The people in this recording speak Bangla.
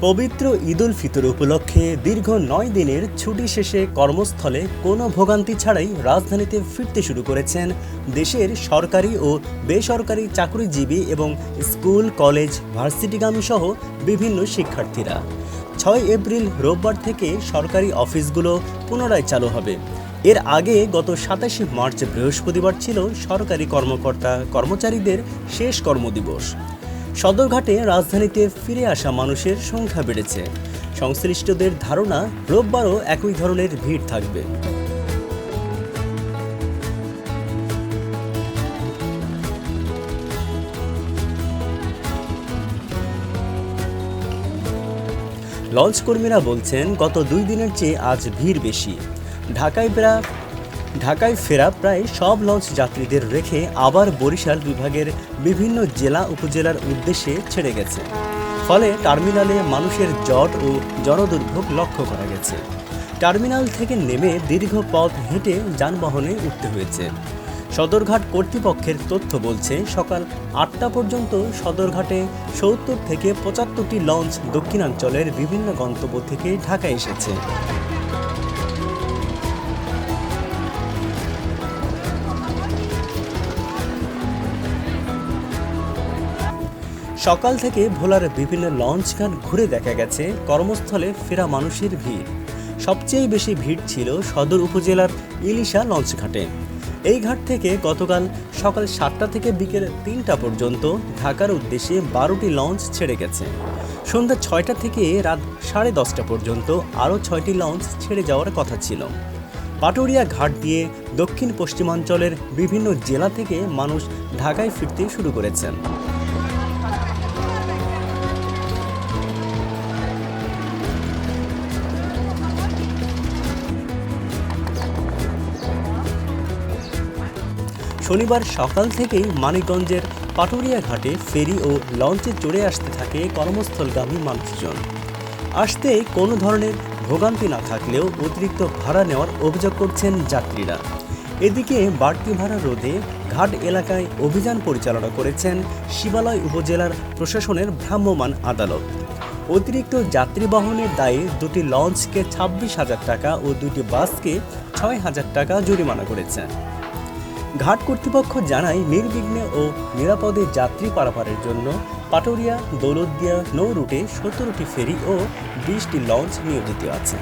পবিত্র ঈদুল ফিতর উপলক্ষে দীর্ঘ নয় দিনের ছুটি শেষে কর্মস্থলে কোনো ভোগান্তি ছাড়াই রাজধানীতে ফিরতে শুরু করেছেন দেশের সরকারি ও বেসরকারি চাকরিজীবী এবং স্কুল, কলেজ, ভার্সিটিগামী সহ বিভিন্ন শিক্ষার্থীরা। ছয় এপ্রিল রোববার থেকে সরকারি অফিসগুলো পুনরায় চালু হবে। এর আগে গত সাতাশে মার্চ বৃহস্পতিবার ছিল সরকারি কর্মকর্তা কর্মচারীদের শেষ কর্মদিবস। সদরঘাটে রাজধানীতে ফিরে আসা মানুষের সংখ্যা বেড়েছে। সংশ্লিষ্টদের ধারণা, রোববারও একই ধরনের ভিড় থাকবে। লঞ্চ কর্মীরা বলছেন, গত দুই দিনের চেয়ে আজ ভিড় বেশি। ঢাকায় ফেরা ঢাকায় ফেরা প্রায় সব লঞ্চ যাত্রীদের রেখে আবার বরিশাল বিভাগের বিভিন্ন জেলা উপজেলার উদ্দেশ্যে ছেড়ে গেছে। ফলে টার্মিনালে মানুষের জট ও জনদুর্ভোগ লক্ষ্য করা গেছে। টার্মিনাল থেকে নেমে দীর্ঘ পথ হেঁটে যানবাহনে উঠতে হয়েছে। সদরঘাট কর্তৃপক্ষের তথ্য বলছে, সকাল আটটা পর্যন্ত সদরঘাটে সত্তর থেকে পঁচাত্তরটি লঞ্চ দক্ষিণাঞ্চলের বিভিন্ন গন্তব্য থেকে ঢাকা এসেছে। সকাল থেকে ভোলার বিভিন্ন লঞ্চঘাট ঘুরে দেখা গেছে, কর্মস্থলে ফেরা মানুষের ভিড়। সবচেয়ে বেশি ভিড় ছিল সদর উপজেলার ইলিশা লঞ্চঘাটে এই ঘাট থেকে গতকাল সকাল সাতটা থেকে বিকেল তিনটা পর্যন্ত ঢাকার উদ্দেশ্যে বারোটি লঞ্চ ছেড়ে গেছে। সন্ধ্যা ছয়টা থেকে রাত সাড়ে দশটা পর্যন্ত আরও ছয়টি লঞ্চ ছেড়ে যাওয়ার কথা ছিল। পাটুরিয়া ঘাট দিয়ে দক্ষিণ পশ্চিমাঞ্চলের বিভিন্ন জেলা থেকে মানুষ ঢাকায় ফিরতে শুরু করেছেন। শনিবার সকাল থেকেই মানিকগঞ্জের পাটুরিয়া ঘাটে ফেরি ও লঞ্চে চড়ে আসতে থাকে কর্মস্থলগামী মানুষজন। আসতে কোনো ধরনের ভোগান্তি না থাকলেও অতিরিক্ত ভাড়া নেওয়ার অভিযোগ করছেন যাত্রীরা। এদিকে বাড়তি ভাড়া রোধে ঘাট এলাকায় অভিযান পরিচালনা করেছেন শিবালয় উপজেলার প্রশাসনের ভ্রাম্যমাণ আদালত। অতিরিক্ত যাত্রী বহনের দায়ে দুটি লঞ্চকে ছাব্বিশ হাজার টাকা ও দুটি বাসকে ছয় হাজার টাকা জরিমানা করেছে। ঘাট কর্তৃপক্ষ জানায়, নির্বিঘ্নে ও নিরাপদে যাত্রী পারাপারের জন্য পাটুরিয়া, দৌলতদিয়া নৌ রুটে সতেরোটি ফেরি ও বিশটি লঞ্চ নিয়োজিত আছে।